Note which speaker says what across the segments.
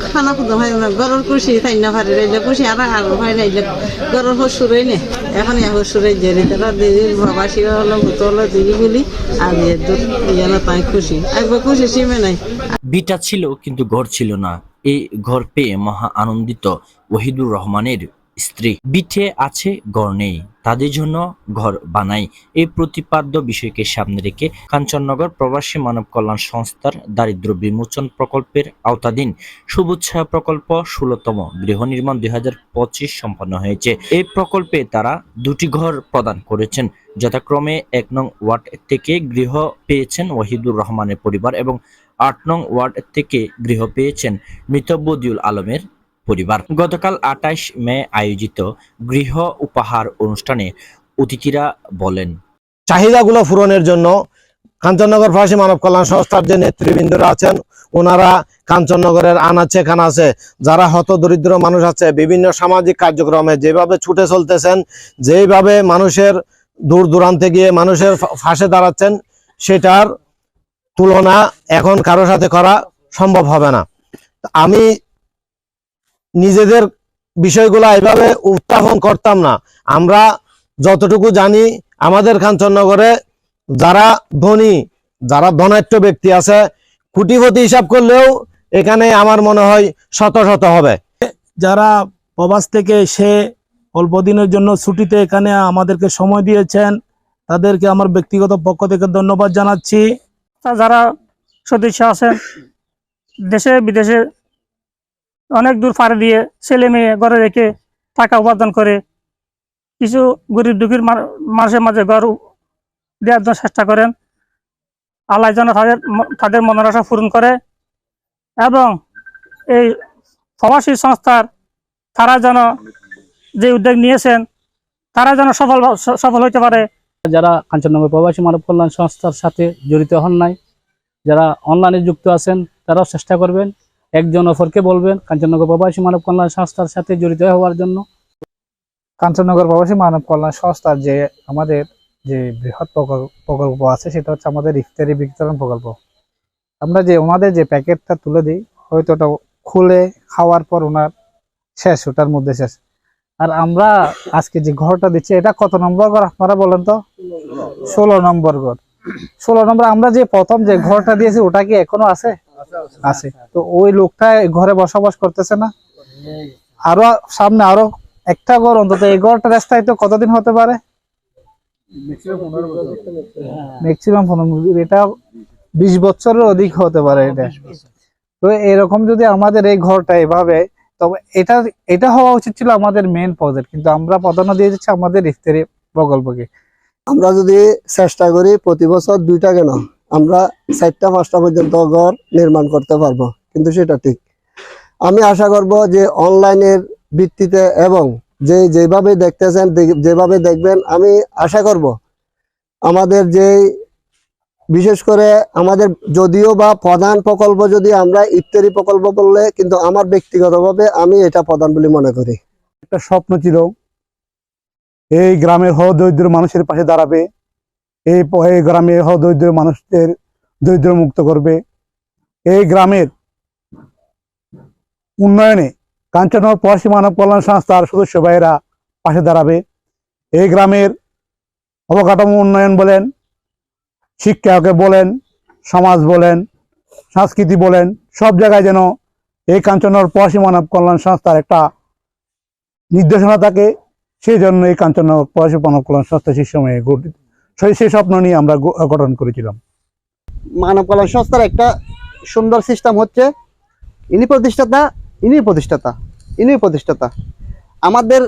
Speaker 1: খানা খুশি এখন যে তাই খুশি, একবার খুশি নাই।
Speaker 2: বিটা ছিল কিন্তু ঘর ছিল না এই ঘর পেয়ে মহা আনন্দিত ওহিদুর রহমানের স্ত্রী। বিঠে আছে, ঘর নেই। তাদের জন্য ঘর বানাই। এই প্রতিপাদ্য বিষয়কে সামনে রেখে কাঞ্চননগর প্রবাসী মানব কল্যাণ সংস্থার দারিদ্র বিমোচন প্রকল্পের আওতাধীন সবুজ ছায়া প্রকল্প ষোলতম গৃহ নির্মাণ দুই হাজার পঁচিশ সম্পন্ন হয়েছে। এই প্রকল্পে তারা দুটি ঘর প্রদান করেছেন। যথাক্রমে এক নং ওয়ার্ড থেকে গৃহ পেয়েছেন ওয়াহিদুর রহমানের পরিবার এবং আট নং ওয়ার্ড থেকে গৃহ পেয়েছেন মৃত বদিউল আলমের পরিবার। গতকাল আটাইশ মে আয়োজিত গৃহ উপহার অনুষ্ঠানে অতিথিরা বলেন,
Speaker 3: চাহিদাগুলো পূরণের জন্য কাঞ্চননগর ফাঁসি মানব কল্যাণ সংস্থার যে নেতৃবৃন্দরা আছেন, ওনারা কাঞ্চননগরের আনাচে আছে যারা হত দরিদ্র মানুষ আছে, বিভিন্ন সামাজিক কার্যক্রমে যেভাবে ছুটে চলতেছেন, যেভাবে মানুষের দূর দূরান্তে গিয়ে মানুষের ফাঁসে দাঁড়াচ্ছেন, সেটার তুলনা এখন কারও সাথে করা সম্ভব হবে না। আমি নিজেদের বিষয়গুলো এভাবে উত্থাপন করতাম না। আমরা যতটুকু জানি আমাদের কাঞ্চননগরে যারা ধনী যারা ধনাঢ্য ব্যক্তি আছে কুটিপতি হিসাব করলেও এখানে আমার মনে হয় শত শত হবে।
Speaker 4: যারা প্রবাস থেকে এসে অল্প দিনের জন্য ছুটিতে এখানে আমাদেরকে সময় দিয়েছেন তাদেরকে আমার ব্যক্তিগত পক্ষ থেকে ধন্যবাদ জানাচ্ছি।
Speaker 5: যারা সদস্য আছেন দেশে বিদেশে অনেক দূর পাড়ে দিয়ে ছেলে মেয়ে ঘরে রেখে টাকা উপার্জন করে কিছু গরিব দুঃখীর মানুষের মাঝে ঘর দেওয়ার জন্য চেষ্টা করেন। আল্লাহ যেন তাদের তাদের মনের আশা পূরণ করে এবং এই প্রবাসী সংস্থার তারা যেন যে উদ্যোগ নিয়েছেন, তারা যেন সফল সফল হতে পারে।
Speaker 6: যারা কাঞ্চননগর প্রবাসী মানব কল্যাণ সংস্থার সাথে জড়িত হন নাই, যারা অনলাইনে যুক্ত আছেন, তারাও চেষ্টা করবেন। একজন অপরকে বলবেন, কাঞ্চননগর প্রবাসী মানব কল্যাণ সংস্থার সাথে জড়িত হওয়ার জন্য।
Speaker 7: কাঞ্চননগর প্রবাসী মানব কল্যাণ সংস্থার যে আমাদের যে বৃহৎ প্রকল্প আছে, সেটা হচ্ছে আমাদের ইফতারি বিতরণ প্রকল্প। আমরা যে ওনাদের যে প্যাকেটটা তুলে দিই, হয়তো ওটা খুলে খাওয়ার পর ওনার শেষ, ওটার মধ্যে শেষ। আর আমরা আজকে যে ঘরটা দিচ্ছি, এটা কত নম্বর ঘর আপনারা বলেন তো? ষোলো নম্বর ঘর। ষোলো নম্বর, আমরা যে প্রথম যে ঘরটা দিয়েছি, ওটা কি এখনও আছে? আছে। তো ওই লোকটা ঘরে বসবাস করতেছে না? আরও সামনে আরও একটা ঘর অন্তত এই ঘরটা রাস্তায় তো কতদিন হতে পারে? ম্যাক্সিমাম পনেরো এটা বিশ বছরের অধিক হতে পারে এটা। তো এরকম যদি আমাদের এই ঘরটা এভাবে তবে এটা এটা হওয়া উচিত ছিল আমাদের মেন প্রজেক্ট কিন্তু আমরা প্রাধান্য দিয়ে দিচ্ছি আমাদের ইফতারি প্রকল্পকে।
Speaker 8: আমরা যদি চেষ্টা করি প্রতি বছর দুইটা কেন। আমরা চারটা, পাঁচটা পর্যন্ত ঘর নির্মাণ করতে পারব। কিন্তু সেটা ঠিক। আমি আশা করব যে অনলাইনের ভিত্তিতে এবং যে যেভাবে দেখতেছেন যেভাবে দেখবেন, আমি আশা করব আমাদের যে, বিশেষ করে আমাদের যদিও বা প্রধান প্রকল্প যদি আমরা ইফতারি প্রকল্প বললে, কিন্তু আমার ব্যক্তিগতভাবে আমি এটা প্রধান বলে মনে করি।
Speaker 4: একটা স্বপ্ন ছিল, এই গ্রামের হ দরিদ্র মানুষের পাশে দাঁড়াবে এই এই গ্রামের হ দরিদ্র মানুষদের দরিদ্র মুক্ত করবে। এই গ্রামের উন্নয়নে কাঞ্চনগর প্রবাসী মানব কল্যাণ সংস্থার সদস্য ভাইয়েরা পাশে দাঁড়াবে। এই গ্রামের অবকাঠামো উন্নয়ন বলেন শিক্ষাকে বলেন, সমাজ বলেন, সংস্কৃতি বলেন, সব জায়গায় যেন এই কাঞ্চনগর প্রবাসী মানব কল্যাণ সংস্থার একটা নির্দেশনা থাকে, সেই জন্য এই কাঞ্চননগর প্রবাসী মানব কল্যাণ সংস্থা সেই সময়ে গঠিত। সেই স্বপ্ন নিয়ে আমরা গঠন করেছিলাম।
Speaker 8: মানব কল্যাণ সংস্থার একটা সুন্দর সিস্টেম হচ্ছে ইনি প্রতিষ্ঠাতা ইনি প্রতিষ্ঠাতা ইনি প্রতিষ্ঠাতা। আমাদের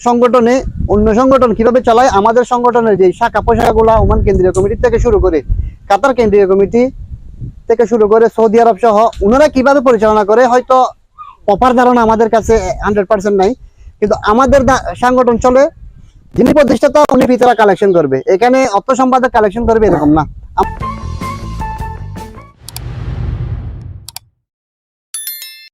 Speaker 8: সংগঠনে অন্য সংগঠন কীভাবে চালায়? আমাদের সংগঠনের যে শাখা পোশাখাগুলা ওমান কেন্দ্রীয় কমিটি থেকে শুরু করে কাতার কেন্দ্রীয় কমিটি থেকে শুরু করে সৌদি আরব সহ, ওনারা কীভাবে পরিচালনা করে? হয়তো প্রপার ধারণা আমাদের কাছে হান্ড্রেড পার্সেন্ট নাই। কিন্তু আমাদের সংগঠন চলে যিনি প্রতিষ্ঠাতা উনি ভিতরা কালেকশন করবে। এখানে অর্থ সম্পাদক কালেকশন করবে এরকম না।